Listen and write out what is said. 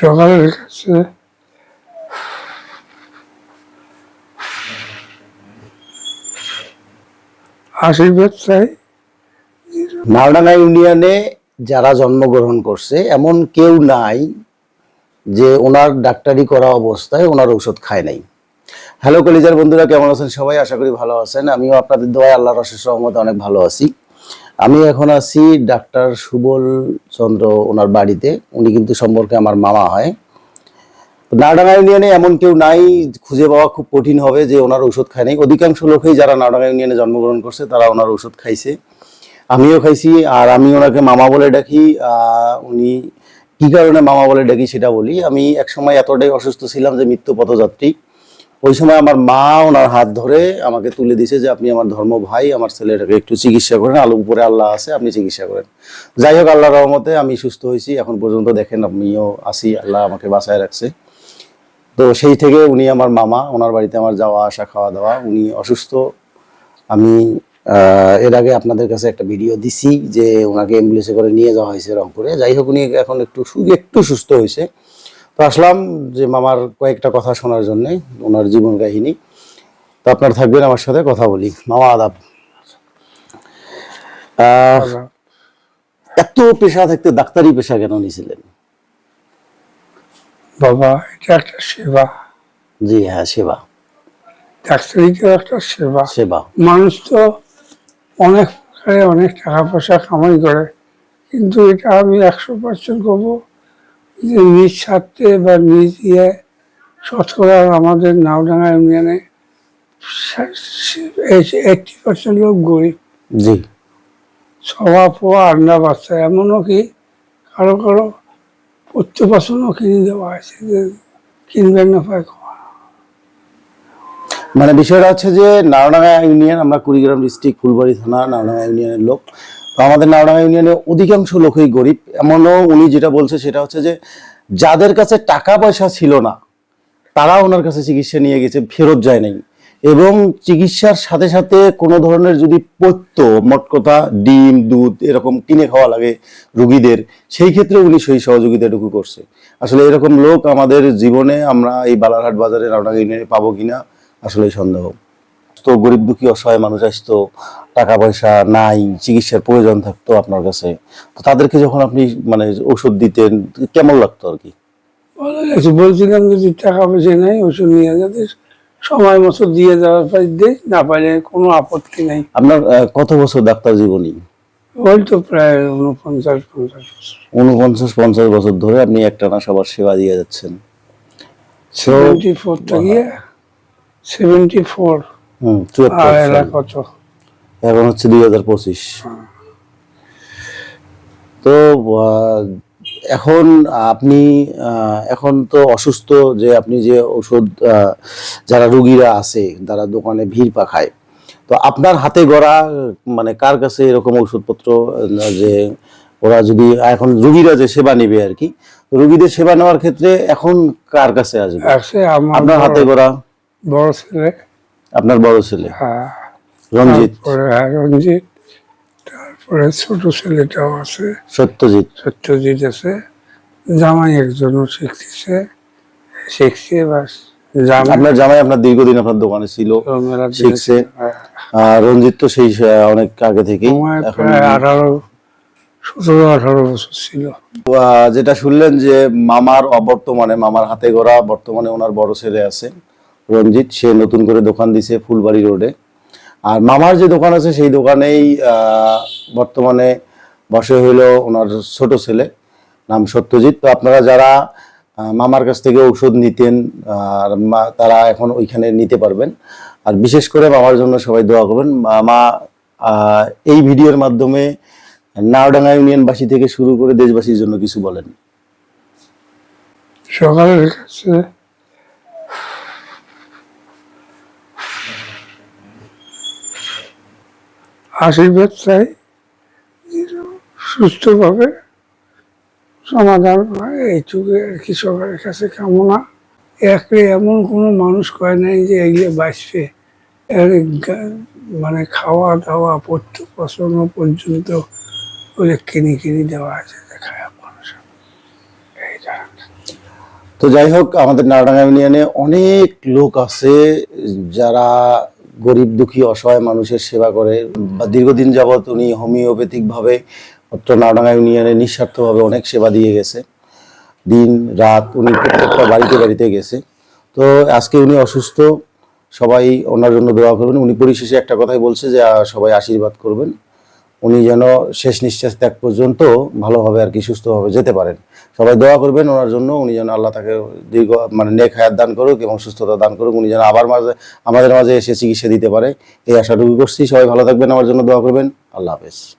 সকালের কাছে আশীর্বাদ চাই। নাওডাঙ্গা ইউনিয়নে যারা জন্মগ্রহণ করছে, এমন কেউ নাই যে ওনার ডাক্তারি করা অবস্থায় ওনার ঔষধ খায় নাই। হ্যালো কলিজার বন্ধুরা, কেমন আছেন সবাই? আশা করি ভালো আছেন। আমিও আপনাদের দোয়ায় আল্লাহর অশেষ রহমতে অনেক ভালো আছি। আমি এখন আছি ডাক্তার সুবল চন্দ্র ওনার বাড়িতে। উনি কিন্তু সম্পর্কে আমার মামা হয়। নাওডাঙ্গা ইউনিয়নে এমন কেউ নাই, খুঁজে পাওয়া খুব কঠিন হবে যে ওনার ওষুধ খায় নাই। অধিকাংশ লোকেই যারা নাওডাঙ্গা ইউনিয়নে জন্মগ্রহণ করছে, তারা ওনার ওষুধ খাইছে। আমিও খাইছি, আর আমি ওনাকে মামা বলে ডাকি। উনি কি কারণে মামা বলে ডাকি সেটা বলি। আমি এক সময় এতটাই অসুস্থ ছিলাম যে মৃত্যু পথযাত্রী। ওই সময় আমার মা ওনার হাত ধরে আমাকে তুলে দিছে যে, আপনি আমার ধর্ম ভাই, আমার ছেলেটাকে একটু চিকিৎসা করেন। আলো উপরে আল্লাহ আছে, আপনি চিকিৎসা করেন। যাই হোক আল্লাহ রহমতে আমি সুস্থ হয়েছি। এখন পর্যন্ত দেখেন আমিও আছি, আল্লাহ আমাকে বাঁচায় রাখছে। তো সেই থেকে উনি আমার মামা, ওনার বাড়িতে আমার যাওয়া, আসা, খাওয়া, দাওয়া, উনি অসুস্থ। আমি এর আগে আপনাদের কাছে একটা ভিডিও দিছি যে, ওনাকে অ্যাম্বুলেন্সে করে নিয়ে যাওয়া হয়েছে রংপুরে। যাই হোক, উনি এখন একটু একটু সুস্থ হয়েছে। তো আসলাম যে মামার কয়েকটা কথা শোনার জন্যে ওনার জীবন কাহিনী। তো আপনার থাকবেন আমার সাথে কথা বলি। মামা আদাব। এত পেশা থাকতে ডাক্তারি পেশা কেন নিয়েছিলেন? বাবা এটা একটা সেবা। জি হ্যাঁ সেবা। ডাক্তারিতেও একটা সেবা। সেবা। মানুষ তো অনেক অনেক টাকা পয়সা কামাই করে কিন্তু এটা আমি একশো পার্সেন্ট করব যে নিজ স্বার্থে বা নিজ ইয়ে শতকরা আমাদের নাওডাঙ্গা ইউনিয়নে এইটটি পার্সেন্ট লোক গরিব। জি। সভা পোয়া আন্ডা বাচ্চা এমনও কি কারও কারও প্রত্যপাসনও কিনে দেওয়া আছে যে কিনবেন না পায় মানে বিষয়টা হচ্ছে যে নাওডাঙ্গা ইউনিয়ন, আমরা কুড়িগ্রাম ডিস্ট্রিক্ট ফুলবাড়ি থানা নাওডাঙ্গা ইউনিয়নের লোক। তো আমাদের নাওডাঙ্গা ইউনিয়নে অধিকাংশ লোকই গরিব। এমনও উনি যেটা বলছে সেটা হচ্ছে যে যাদের কাছে টাকা পয়সা ছিল না, তারা ওনার কাছে চিকিৎসা নিয়ে গেছে, ফেরত যায় নাই। এবং চিকিৎসার সাথে সাথে কোনো ধরনের যদি পত্য, মোট কথা ডিম, দুধ এরকম কিনে খাওয়া লাগে রুগীদের, সেই ক্ষেত্রে উনি সেই সহযোগিতাটুকু করছে। আসলে এরকম লোক আমাদের জীবনে আমরা এই বালারহাট বাজারে নাওডাঙ্গা ইউনিয়নে পাবো কিনা আসলে সন্দেহ। তো গরিব দুঃখী অসহায় মানুষ আসতো টাকা পয়সা নাই চিকিৎসার প্রয়োজন থাকতো আপনার কাছে। তো তাদেরকে যখন আপনি মানে ওষুধ দিতেন কেমন লাগতো আর কি? বলছিলাম যদি টাকা পয়সা নেই ওষুধ নিয়ে যাতে সময় মতো দিয়ে দেওয়ার পর না পাইলে কোনো আপত্তি নেই। আপনার কত বছর ডাক্তার জীবনী? ওই তো প্রায় উনপঞ্চাশ পঞ্চাশ বছর। উনপঞ্চাশ পঞ্চাশ বছর ধরে আপনি একটানা সবার সেবা দিয়ে যাচ্ছেন। সেভেন্টি ফোর থেকে সেভেন্টি ফোর। কত এখন হচ্ছে দুই হাজার পঁচিশ। তো এখন আপনি এখন তো অসুস্থ যে আপনি যে ওষুধ যারা রুগীরা আছে যারা দোকানে ভিড় পাখায়। তো আপনার হাতে গড়া মানে কার কাছে এরকম ওষুধপত্র যে ওরা যদি এখন রুগীরা যে সেবা নেবে আর কি রুগীদের সেবা নেওয়ার ক্ষেত্রে এখন কার কাছে আসবে? আপনার হাতে গড়া? বড় ছেলে। আপনার বড় ছেলে? হ্যাঁ। রঞ্জিত। হ্যাঁ, রঞ্জিত। তারপরে ছোট ছেলেটাও আছে। সত্যজিৎ। সত্যজিৎ আছে। জামাই একজনও শিখতেছে শিখছে বাস। আপনার জামাই আপনার দীর্ঘদিন আপনার দোকানে ছিল শিখছে। হ্যাঁ। আর রঞ্জিত তো সেই অনেক আগে থেকেই আঠারো সতেরো আঠারো বছর ছিল। যেটা শুনলেন যে মামার অবর্তমানে মামার হাতে গড়া বর্তমানে ওনার বড় ছেলে আছে রঞ্জিত, সে নতুন করে দোকান দিছে ফুলবাড়ি রোডে। আর মামার যে দোকান আছে, সেই দোকানেই বর্তমানে বসে হইল ওনার ছোট ছেলে, নাম সত্যজিৎ। তো আপনারা যারা মামার কাছ থেকে ঔষধ নিতেন, আর তারা এখন ওইখানে নিতে পারবেন। আর বিশেষ করে মামার জন্য সবাই দোয়া করবেন। মামা এই ভিডিওর মাধ্যমে নাওডাঙ্গা ইউনিয়নবাসী থেকে শুরু করে দেশবাসীর জন্য কিছু বলেন। সকালের কাছে আশীর্বাদ চাই, সুস্থভাবে সমাধান হয়। এইটুকু আর কি সবার কাছে কামনা, একরে এমন কোনো মানুষ কয় নাই যে এগুলো বাঁচবে মানে খাওয়া দাওয়া পড়তে পছন্দ পর্যন্ত ওদের কিনে কিনে দেওয়া আছে যে খায় মানুষ তো যাই হোক, আমাদের নারাডাঙ্গা ইউনিয়নে অনেক লোক আছে যারা গরিব দুঃখী অসহায় মানুষের সেবা করে বা দীর্ঘদিন যাবৎ উনি হোমিওপ্যাথিক ভাবে অত্র নারাডাঙ্গা ইউনিয়নে নিঃস্বার্থভাবে অনেক সেবা দিয়ে গেছে। দিন রাত উনি প্রত্যেকটা বাড়িতে বাড়িতে গেছে। তো আজকে উনি অসুস্থ সবাই ওনার জন্য দোয়া করবেন। উনি পরিশেষে একটা কথাই বলছে যে সবাই আশীর্বাদ করবেন। উনি যেন শেষ নিঃশ্বাস ত্যাগ পর্যন্ত ভালোভাবে আর কি সুস্থভাবে যেতে পারেন। সবাই দোয়া করবেন ওনার জন্য, উনি যেন আল্লাহ তাকে দীর্ঘ মানে নেক হায়াত দান করুক এবং সুস্থতা দান করুক, উনি যেন আবার মাঝে, আমাদের মাঝে এসে চিকিৎসা দিতে পারে। এই আশাটুকু করছি। সবাই ভালো থাকবেন। আমার জন্য দোয়া করবেন। আল্লাহ হাফেজ।